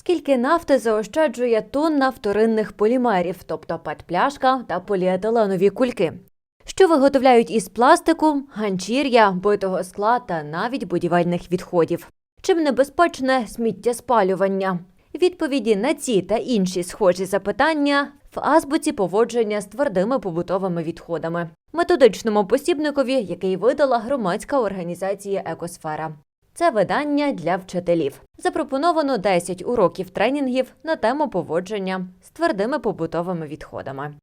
Скільки нафти заощаджує тонна вторинних полімерів, тобто пет-пляшка та поліетиленові кульки, що виготовляють із пластику, ганчір'я, битого скла та навіть будівельних відходів. Чим небезпечне сміттєспалювання? Відповіді на ці та інші схожі запитання в азбуці поводження з твердими побутовими відходами, методичному посібникові, який видала громадська організація Екосфера. Це видання для вчителів. Запропоновано 10 уроків тренінгів на тему поводження з твердими побутовими відходами.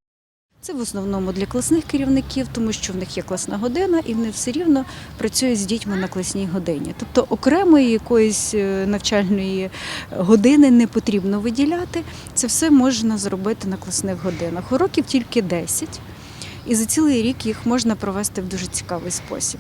Це в основному для класних керівників, тому що в них є класна година, і вони все рівно працюють з дітьми на класній годині. Тобто окремої якоїсь е, навчальної години не потрібно виділяти. Це все можна зробити на класних годинах. Уроків тільки 10, і за цілий рік їх можна провести в дуже цікавий спосіб.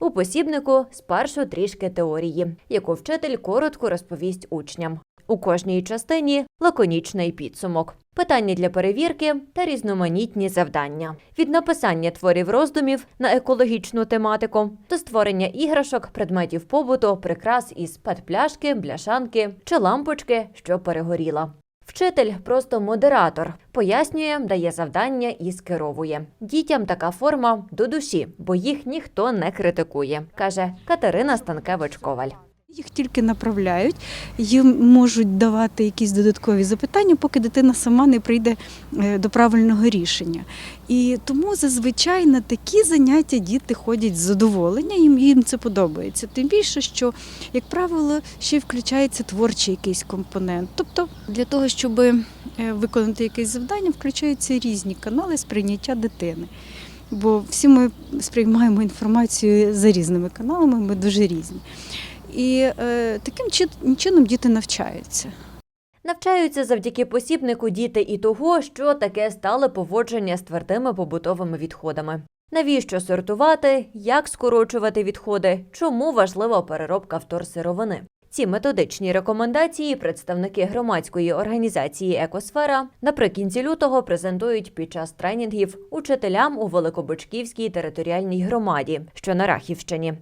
У посібнику спершу трішки теорії, яку вчитель коротко розповість учням. У кожній частині лаконічний підсумок, питання для перевірки та різноманітні завдання від написання творів роздумів на екологічну тематику до створення іграшок, предметів побуту, прикрас із пет-пляшки, бляшанки чи лампочки, що перегоріла. Вчитель просто модератор, пояснює, дає завдання і скеровує. Дітям така форма до душі, бо їх ніхто не критикує, каже Катерина Станкевич-Коваль. Їх тільки направляють, їм можуть давати якісь додаткові запитання, поки дитина сама не прийде е, до правильного рішення. І тому зазвичай на такі заняття діти ходять з задоволення, їм, їм це подобається. Тим більше, що, як правило, ще включається творчий якийсь компонент. Тобто для того, щоб е, виконати якесь завдання, включаються різні канали сприйняття дитини. Бо всі ми сприймаємо інформацію за різними каналами, ми дуже різні. І е, таким чином діти навчаються. Навчаються завдяки посібнику діти і того, що таке стале поводження з твердими побутовими відходами. Навіщо сортувати, як скорочувати відходи, чому важлива переробка вторсировини. Ці методичні рекомендації представники громадської організації Екосфера наприкінці лютого презентують під час тренінгів учителям у Великобочківській територіальній громаді, що на Рахівщині.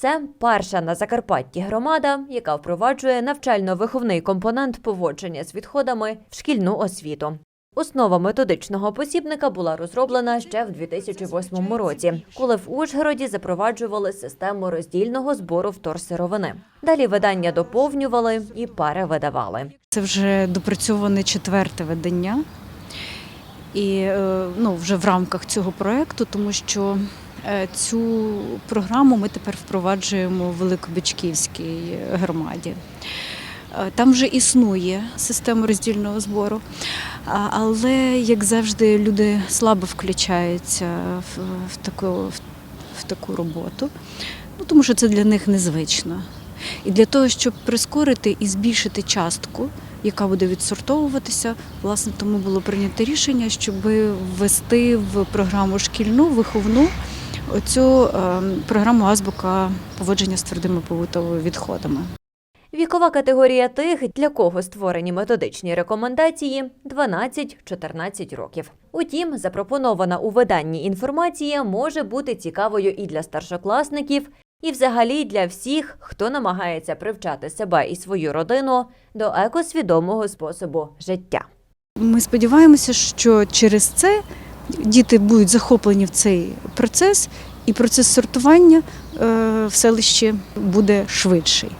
Це перша на Закарпатті громада, яка впроваджує навчально-виховний компонент поводження з відходами в шкільну освіту. Основа методичного посібника була розроблена ще в 2008 році, коли в Ужгороді запроваджували систему роздільного збору вторсировини. Далі видання доповнювали і перевидавали. Це вже допрацьоване четверте видання. І е, ну, вже в рамках цього проєкту, тому що цю програму ми тепер впроваджуємо в Великобичківській громаді. Е, Там вже існує система роздільного збору, але, як завжди, люди слабо включаються в, таку, в таку роботу, ну, тому що це для них незвично. І для того, щоб прискорити і збільшити частку, яка буде відсортовуватися, власне, тому було прийнято рішення, щоб ввести в програму шкільну виховну оцю е, програму азбука поводження з твердими побутовими відходами. Вікова категорія тих, для кого створені методичні рекомендації 12-14 років. Утім, запропонована у виданні інформація може бути цікавою і для старшокласників, і взагалі для всіх, хто намагається привчати себе і свою родину до екосвідомого способу життя. Ми сподіваємося, що через це діти будуть захоплені в цей процес, і процес сортування е, в селищі буде швидший.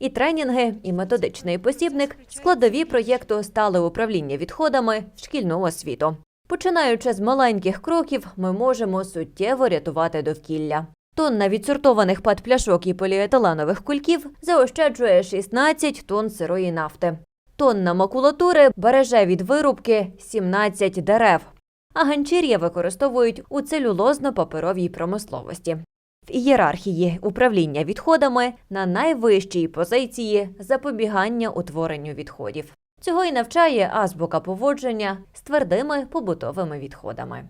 І тренінги, і методичний посібник складові проєкту стали управління відходами шкільну освіту. Починаючи з маленьких кроків, ми можемо суттєво рятувати довкілля. Тонна відсортованих пет-пляшок і поліетиленових кульків заощаджує 16 тонн сирої нафти. Тонна макулатури береже від вирубки 17 дерев. А ганчір'я використовують у целюлозно-паперовій промисловості. В ієрархії управління відходами на найвищій позиції запобігання утворенню відходів. Цього й навчає азбука поводження з твердими побутовими відходами.